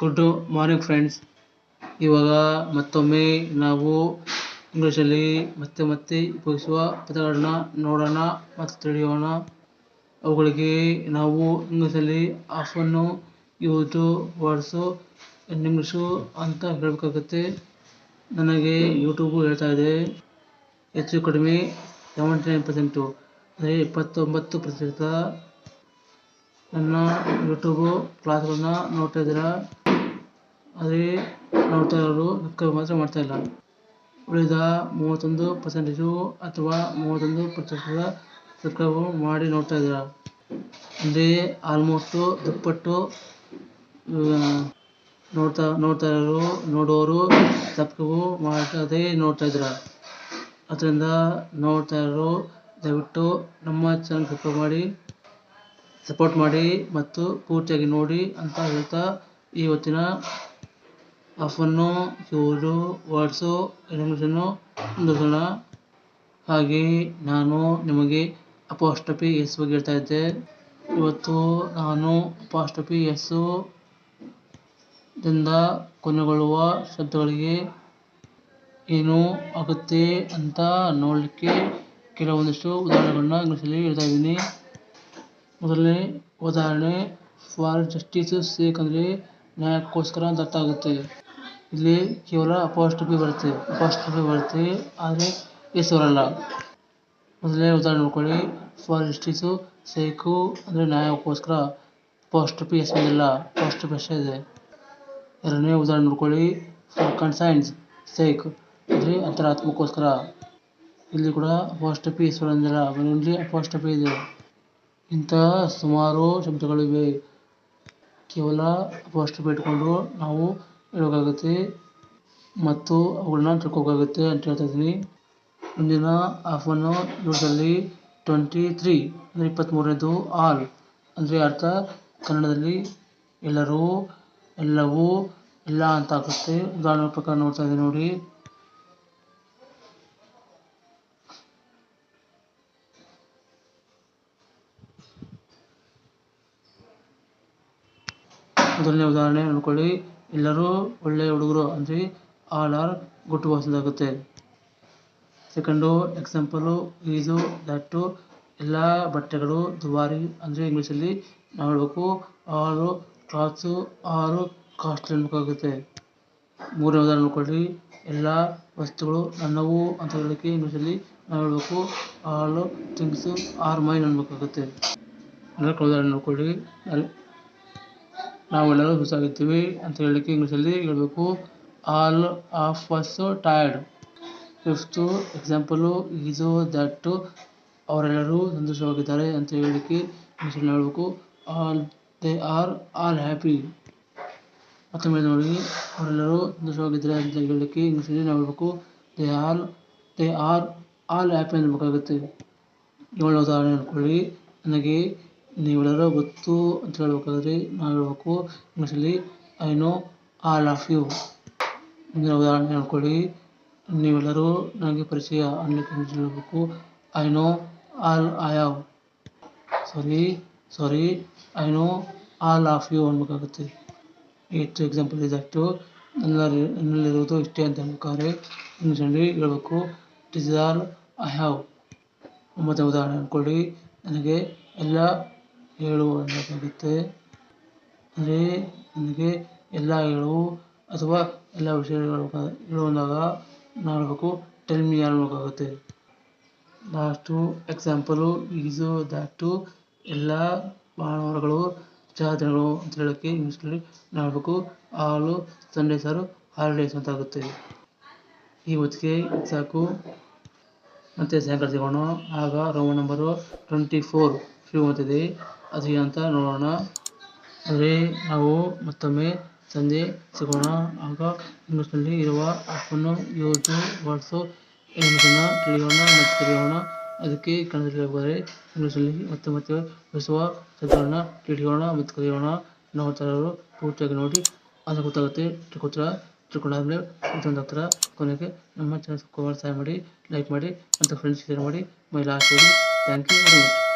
Good morning friends ಇವಾಗ ಮತ್ತೊಮ್ಮೆ ನಾವು ಇಂಗ್ಲೀಷಲ್ಲಿ ಮತ್ತೆ ಮತ್ತೆ ಉಪಯೋಗಿಸುವ ಪದಗಳನ್ನ ನೋಡೋಣ ಮತ್ತು ತಿಳಿಯೋಣ. ಅವುಗಳಿಗೆ ನಾವು ಇಂಗ್ಲೀಷಲ್ಲಿ ಆಫನ್ನು ಯೂಸು ವರ್ಡ್ಸು ಇಂಗ್ಲೀಷು ಅಂತ ಹೇಳಬೇಕಾಗುತ್ತೆ. ನನಗೆ ಯೂಟ್ಯೂಬು ಹೇಳ್ತಾ ಇದೆ. ಹೆಚ್ಚು ಕಡಿಮೆ ಸೆವೆಂಟಿ ನೈನ್ ಪರ್ಸೆಂಟು ಅಂದರೆ ಇಪ್ಪತ್ತೊಂಬತ್ತು ಪ್ರತಿಶತ ನನ್ನ ಯೂಟ್ಯೂಬು ಕ್ಲಾಸ್ಗಳನ್ನ ನೋಡ್ತಾ ಇದ್ದೀರಾ? ಆದರೆ ನೋಡ್ತಾ ಇರೋರು ಲೆಕ್ಕ ಮಾತ್ರ ಮಾಡ್ತಾ ಇಲ್ಲ. ಉಳಿದ ಮೂವತ್ತೊಂದು ಪರ್ಸೆಂಟೇಜು ಅಥವಾ ಮೂವತ್ತೊಂದು ಪ್ರತಿಶತ ಸರ್ಕಾರವು ಮಾಡಿ ನೋಡ್ತಾ ಇದ್ದಾರೆ? ಅಂದರೆ ಆಲ್ಮೋಸ್ಟು ದುಪ್ಪಟ್ಟು ನೋಡ್ತಾ ನೋಡ್ತಾ ಇರೋರು, ನೋಡೋರು ತಪ್ಪು ಮಾಡದೇ ನೋಡ್ತಾ ಇದ್ದಾರೆ? ಅದರಿಂದ ನೋಡ್ತಾ ಇರೋರು ದಯವಿಟ್ಟು ನಮ್ಮ ಚಾನಲ್ ಸಬ್ಸ್ಕ್ರೈಬ್ ಮಾಡಿ ಸಪೋರ್ಟ್ ಮಾಡಿ ಮತ್ತು ಪೂರ್ತಿಯಾಗಿ ನೋಡಿ ಅಂತ ಹೇಳ್ತಾ ಇವತ್ತಿನ ಆಫನ್ನು ಇವರು ಮುಂದುವರಿಸೋಣ ಹಾಗೆ ನಾನು ನಿಮಗೆ ಅಪಾಸ್ಟ್ರಫಿ ಎಸ್ ಬಗ್ಗೆ ಹೇಳ್ತಾ ಇದ್ದೆ. ಇವತ್ತು ನಾನು ಅಪಾಸ್ಟ್ರಫಿ ಎಸ್ಸು ದಿಂದ ಕೊನೆಗೊಳ್ಳುವ ಶಬ್ದಗಳಿಗೆ ಏನು ಆಗುತ್ತೆ ಅಂತ ನೋಡಲಿಕ್ಕೆ ಕೆಲವೊಂದಿಷ್ಟು ಉದಾಹರಣೆಗಳನ್ನ ಇಂಗ್ಲೀಷಲ್ಲಿ ಹೇಳ್ತಾ ಇದ್ದೀನಿ. ಮೊದಲನೇ ಉದಾಹರಣೆ, ಫಾರ್ ಜಸ್ಟಿಸ್ ಸೇಕ್ ಅಂದರೆ ನ್ಯಾಯಕ್ಕೋಸ್ಕರ ಅಂತ ಅರ್ಥ ಆಗುತ್ತೆ. ಇಲ್ಲಿ ಕೇವಲ ಅಪಾಸ್ಟ್ರಫಿ ಬರುತ್ತೆ. ಅಪಾಸ್ಟ್ರಫಿ ಬರುತ್ತೆ, ಆದರೆ ಎಸ್ ಬರಲ್ಲ ಮೊದಲನೇ ಉದಾಹರಣೆ ನೋಡ್ಕೊಳ್ಳಿ. ಫಾರ್ ಜಸ್ಟಿಸು ಸೇಕು ಅಂದರೆ ನ್ಯಾಯಕ್ಕೋಸ್ಕರ ಅಪಾಸ್ಟ್ರಫಿ ಎಸ್ ಬಂದಿಲ್ಲ ಅಪಾಸ್ಟ್ರಫಿ ಅಷ್ಟೇ ಇದೆ. ಎರಡನೇ ಉದಾಹರಣೆ ನೋಡ್ಕೊಳ್ಳಿ. ಫಾರ್ ಕನ್ಸೈನ್ಸ್ ಸೇಕ್ ಅಂದರೆ ಅಂತರಾತ್ಮಕ್ಕೋಸ್ಕರ. ಇಲ್ಲಿ ಕೂಡ ಅಪಾಸ್ಟ್ರಫಿ ಎಸ್ ಬಂದಿಲ್ಲ ಇಲ್ಲಿ ಅಪಾಸ್ಟ್ರಫಿ ಇದೆ. ಇಂತಹ ಸುಮಾರು ಶಬ್ದಗಳಿವೆ. ಕೇವಲ ಅಪಾಸ್ಟ್ರಫಿ ಇಟ್ಕೊಂಡು ನಾವು ಹೇಳೋಕ್ಕಾಗುತ್ತೆ ಮತ್ತು ಅವುಗಳನ್ನ ತಿಳ್ಕೊಬೇಕಾಗುತ್ತೆ ಅಂತ ಹೇಳ್ತಾ ಇದ್ದೀನಿ. ಮುಂದಿನ ಆಫನ್ನು ಯೂಸಲ್ಲಿ ಟ್ವೆಂಟಿ ತ್ರೀ ಅಂದರೆ ಇಪ್ಪತ್ತ್ಮೂರನೇದು ಆಲ್ ಅಂದರೆ ಅರ್ಥ ಕನ್ನಡದಲ್ಲಿ ಎಲ್ಲರೂ ಎಲ್ಲವೂ ಇಲ್ಲ ಅಂತ ಆಗುತ್ತೆ. ಉದಾಹರಣೆ ಪ್ರಕಾರ ನೋಡ್ತಾ ಇದ್ದೀನಿ ನೋಡಿ. ಮೊದಲನೇ ಉದಾಹರಣೆ ನೋಡ್ಕೊಳ್ಳಿ. ಎಲ್ಲರೂ ಒಳ್ಳೆಯ ಹುಡುಗರು ಅಂದರೆ ಆಲ್ ಆರ್ ಗುಡ್ ಆಗುತ್ತೆ ಸೆಕೆಂಡು ಎಕ್ಸಾಂಪಲು ಈಸು ದಟ್ಟು ಎಲ್ಲ ಬಟ್ಟೆಗಳು ದುಬಾರಿ ಅಂದರೆ ಇಂಗ್ಲೀಷಲ್ಲಿ ನಾವು ಹೇಳಬೇಕು, ಆರು ಕ್ಲಾತ್ಸು ಆರು ಕಾಸ್ಟ್ಲಿ ಅನ್ಬೇಕಾಗುತ್ತೆ ಮೂರನೇ ಉದಾಹರಣೆ ನೋಡ್ಕೊಳ್ಳಿ, ಎಲ್ಲ ವಸ್ತುಗಳು ನನ್ನವು ಅಂತ ಹೇಳಲಿಕ್ಕೆ ಇಂಗ್ಲೀಷಲ್ಲಿ ನಾವು ಹೇಳಬೇಕು ಆಲ್ ಥಿಂಗ್ಸು ಆರ್ ಮೈನ್ ಅನ್ಬೇಕಾಗುತ್ತೆ. ನಾಲ್ಕು ಉದಾಹರಣೆ ನೋಡ್ಕೊಳ್ಳಿ ನಾವೆಲ್ಲರೂ ಹುಸಾಗಿರ್ತೀವಿ ಅಂತ ಹೇಳಲಿಕ್ಕೆ ಇಂಗ್ಲೀಷಲ್ಲಿ ಹೇಳಬೇಕು. All of us tired fifth example is that ಅವರೆಲ್ಲರೂ ಸಂತೋಷವಾಗಿದ್ದಾರೆ ಅಂತ ಹೇಳಲಿಕ್ಕೆ ಇಂಗ್ಲೀಷಲ್ಲಿ ಹೇಳಬೇಕು. All they are all happy ಮತ್ತೊಮ್ಮೆ ನೋಡಿ, ಅವರೆಲ್ಲರೂ ಸಂತೋಷವಾಗಿದ್ದಾರೆ ಅಂತ ಹೇಳಲಿಕ್ಕೆ ಇಂಗ್ಲೀಷಲ್ಲಿ ನಾವು ಹೇಳಬೇಕು. They all they are all happy ಅನ್ಬೇಕಾಗುತ್ತೆ ಏಳು ಉದಾಹರಣೆ ಅಂದ್ಕೊಳ್ಳಿ, ನನಗೆ ನೀವೆಲ್ಲರೂ ಗೊತ್ತು ಅಂತ ಹೇಳ್ಬೇಕಾದ್ರೆ ನಾವು ಹೇಳ್ಬೇಕು. ಇಂಗ್ಲೀಷಲ್ಲಿ I know all of you ಮುಂದಿನ ಉದಾಹರಣೆ ಹೇಳ್ಕೊಳ್ಳಿ. ನೀವೆಲ್ಲರೂ ನನಗೆ ಪರಿಚಯ ಅನ್ನಲಿಕ್ಕೆ ಇಂಗ್ಲೀಷಲ್ಲಿ ಹೇಳಬೇಕು. I know all I have sorry sorry I know all of you ಅನ್ಬೇಕಾಗುತ್ತೆ. Eight example ಇದಷ್ಟು ನನ್ನ ನನ್ನಲ್ಲಿರುವುದು ಇಷ್ಟೇ ಅಂತ ಹೇಳ್ಬೇಕಾದ್ರೆ ಇಂಗ್ಲೀಷಲ್ಲಿ ಹೇಳಬೇಕು. It is all I have ಒಂಬತ್ತನೇ ಉದಾಹರಣೆ ಅಂದ್ಕೊಳ್ಳಿ ನನಗೆ ಎಲ್ಲ ಹೇಳು ಅನ್ನಬೇಕಾಗುತ್ತೆ ಅಂದರೆ ನನಗೆ ಎಲ್ಲ ಹೇಳು, ಅಥವಾ ಎಲ್ಲ ವಿಷಯಗಳು ಹೇಳುವಾಗ ಅಂದಾಗ ಟೆಲ್ ಮಿ ಅನ್ನಬೇಕಾಗುತ್ತೆ ಲಾಸ್ಟು ಎಕ್ಸಾಂಪಲು ಈಸು ದಾಟು ಎಲ್ಲ ಭಾನುವಾರಗಳು, ಜಾತ್ರೆಗಳು ಅಂತ ಹೇಳೋಕ್ಕೆ ಇಂಗ್ಲೀಷ್ನಲ್ಲಿ ನಾವು ಹಾಲು ಆಲು ಸಾರು ಹಾಲಿಡೇಸ್ ಅಂತ ಆಗುತ್ತೆ ಇವತ್ತಿಗೆ ಸಾಕು. ಮತ್ತೆ ಸಾಯಂಕಾಲ ಸಿಗೋಣ. ಆಗ ರೋಮನ್ ನಂಬರು ಟ್ವೆಂಟಿ ಫೋರ್ ಶುರು ಆಗ್ತಿದೆ ಅದು ಅಂತ ನೋಡೋಣ. ಅಂದರೆ ನಾವು ಮತ್ತೊಮ್ಮೆ ಸಂಜೆ ಸಿಗೋಣ. ಆಗ ಇಂಗ್ಲೀಷ್ನಲ್ಲಿ ಇರುವ ಅಪ್ಪನ್ನು ಯೂಸು ವಾಟ್ಸು ಇಂಗ್ಲೀಷನ್ನು ತಿಳಿಯೋಣ ಮತ್ತು ತಿಳಿಯೋಣ. ಅದಕ್ಕೆ ಕನ್ನಡದಲ್ಲಿ ಹೋಗಿದರೆ ಇಂಗ್ಲೀಷಲ್ಲಿ ಮತ್ತೆ ಮತ್ತೆ ಬಳಸುವ ಶಬ್ದಗಳನ್ನ ತಿಳಿಯೋಣ ಮತ್ತು ಕಲಿಯೋಣ. ನಾವು ಇರೋರು ಪೂರ್ತಿಯಾಗಿ ನೋಡಿ ಅದು ಗೊತ್ತಾಗುತ್ತೆ ತಿಳ್ಕೊತೀರ ತಿಳ್ಕೊಂಡಾದ್ಮೇಲೆ ಮತ್ತೊಂದು ಹತ್ರ ಕೊನೆಗೆ ನಮ್ಮ ಚಾನಲ್ ಸಬ್ಸ್ಕ್ರೈಬ್ ಮಾಡಿ, ಲೈಕ್ ಮಾಡಿ ಮತ್ತು ಫ್ರೆಂಡ್ಸ್ ಶೇರ್ ಮಾಡಿ ಮೈ ಲಾಸ್ಟ್ ಮಾಡಿ. Thank you very much